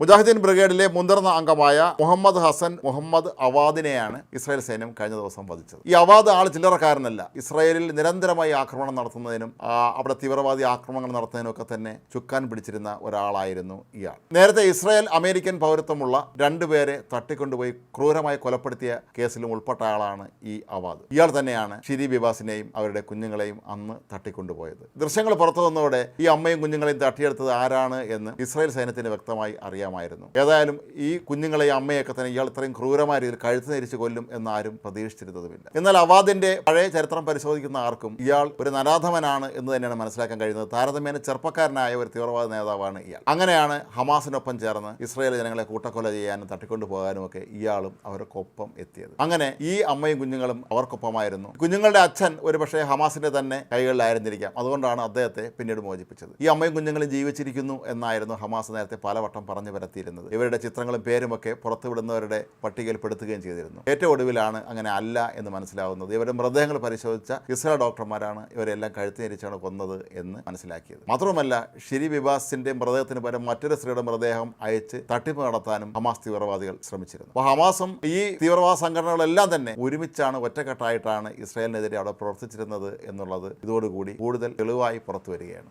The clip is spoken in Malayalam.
മുജാഹിദ്ദീൻ ബ്രിഗേഡിലെ മുതിർന്ന അംഗമായ മുഹമ്മദ് ഹസൻ മുഹമ്മദ് അവാദിനെയാണ് ഇസ്രായേൽ സൈന്യം കഴിഞ്ഞ ദിവസം വധിച്ചത്. ഈ അവാദ് ആൾ ചില്ലറക്കാരനല്ല. ഇസ്രായേലിൽ നിരന്തരമായി ആക്രമണം നടത്തുന്നതിനും അവിടെ തീവ്രവാദി ആക്രമണങ്ങൾ നടത്തുന്നതിനും ഒക്കെ തന്നെ ചുക്കാൻ പിടിച്ചിരുന്ന ഒരാളായിരുന്നു ഇയാൾ. നേരത്തെ ഇസ്രായേൽ അമേരിക്കൻ പൗരത്വമുള്ള രണ്ടുപേരെ തട്ടിക്കൊണ്ടുപോയി ക്രൂരമായി കൊലപ്പെടുത്തിയ കേസിലും ഉൾപ്പെട്ട ആളാണ് ഈ അവാദ്. ഇയാൾ തന്നെയാണ് ഷിരി ബിബാസിനെയും അവരുടെ കുഞ്ഞുങ്ങളെയും അന്ന് തട്ടിക്കൊണ്ടുപോയത്. ദൃശ്യങ്ങൾ പുറത്തു വന്നതോടെ ഈ അമ്മയും കുഞ്ഞുങ്ങളെയും തട്ടിയെടുത്തത് ആരാണ് എന്ന് ഇസ്രായേൽ സൈന്യത്തിന് വ്യക്തമായി അറിയാമായിരുന്നു. ഏതായാലും ഈ കുഞ്ഞുങ്ങളെയും അമ്മയൊക്കെ തന്നെ ഇയാൾ ഇത്രയും ക്രൂരമായ രീതിയിൽ കഴുത്ത് ധരിച്ച് കൊല്ലും എന്നാരും പ്രതീക്ഷിച്ചിരുന്നതുമില്ല. എന്നാൽ അവാദിന്റെ പഴയ ചരിത്രം പരിശോധിക്കുന്ന ആർക്കും ഇയാൾ ഒരു നരാധമനാണ് എന്ന് തന്നെയാണ് മനസ്സിലാക്കാൻ കഴിയുന്നത്. താരതമ്യേന ചെറുപ്പക്കാരനായ ഒരു തീവ്രവാദ നേതാവാണ് ഇയാൾ. അങ്ങനെയാണ് ഹമാസിനൊപ്പം ചേർന്ന് ഇസ്രയേൽ ജനങ്ങളെ കൂട്ടക്കൊല ചെയ്യാനും തട്ടിക്കൊണ്ടു പോകാനും ഒക്കെ ഇയാളും അവർക്കൊപ്പം എത്തിയത്. അങ്ങനെ ഈ അമ്മയും കുഞ്ഞുങ്ങളും അവർക്കൊപ്പമായിരുന്നു. കുഞ്ഞുങ്ങളുടെ അച്ഛൻ ഒരുപക്ഷെ ഹമാസിന്റെ തന്നെ കൈകളിലായിരുന്നിരിക്കാം. അതുകൊണ്ടാണ് അദ്ദേഹത്തെ പിന്നീട് മോചിപ്പിച്ചത്. ഈ അമ്മയും കുഞ്ഞുങ്ങളും ജീവിച്ചിരിക്കുന്നു എന്നായിരുന്നു ഹമാസ് നേരത്തെ പലവട്ടം പറഞ്ഞു പരത്തിയിരുന്നത് ഇവരുടെ ചിത്രങ്ങളും പേരുമൊക്കെ പുറത്തുവിടുന്നവരുടെ പട്ടികയിൽ പെടുത്തുകയും ചെയ്തിരുന്നു. ഏറ്റവും ഒടുവിലാണ് അങ്ങനെ അല്ല എന്ന് മനസ്സിലാവുന്നത്. ഇവരുടെ മൃതദേഹങ്ങൾ പരിശോധിച്ച ഇസ്രായേൽ ഡോക്ടർമാരാണ് ഇവരെല്ലാം കഴുത്തി ഞെരിച്ചാണ് കൊന്നത് എന്ന് മനസ്സിലാക്കിയത്. മാത്രമല്ല ഷിരി വിവാസിന്റെ മൃതദേഹത്തിന് പകരം മറ്റൊരു സ്ത്രീയുടെ മൃതദേഹം അയച്ച് തട്ടിപ്പ് നടത്താനും ഹമാസ് തീവ്രവാദികൾ ശ്രമിച്ചിരുന്നു. അപ്പോൾ ഹമാസും ഈ തീവ്രവാദ സംഘടനകളെല്ലാം തന്നെ ഒരുമിച്ചാണ് ഒറ്റക്കെട്ടായിട്ടാണ് ഇസ്രായേലിനെതിരെ അവിടെ പ്രവർത്തിച്ചിരുന്നത് എന്നുള്ളത് ഇതോടുകൂടി കൂടുതൽ തെളിവായി പുറത്തു വരികയാണ്